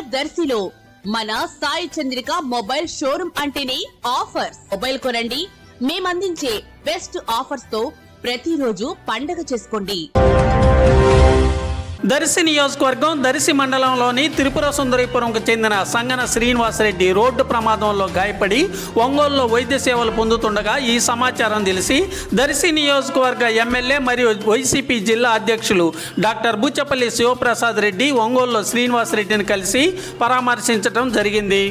దర్శిలో మన Sai Chandrika mobile showroom అంటేనే offers. Mobile కొనండి మేమందించే బెస్ట్ ఆఫర్స్తో ప్రతిరోజు పండగ చేసుకోండి. దర్శి నియోజకవర్గం దర్శి మండలంలోని త్రిపుర సుందరీపురంకు చెందిన సంగన శ్రీనివాసరెడ్డి రోడ్డు ప్రమాదంలో గాయపడి ఒంగోలులో వైద్య సేవలు పొందుతుండగా ఈ సమాచారం తెలిసి దర్శి నియోజకవర్గ ఎమ్మెల్యే మరియు వైసీపీ జిల్లా అధ్యక్షులు డాక్టర్ బుచ్చపల్లి శివప్రసాద్ రెడ్డి ఒంగోలులో శ్రీనివాసరెడ్డిని కలిసి పరామర్శించడం జరిగింది.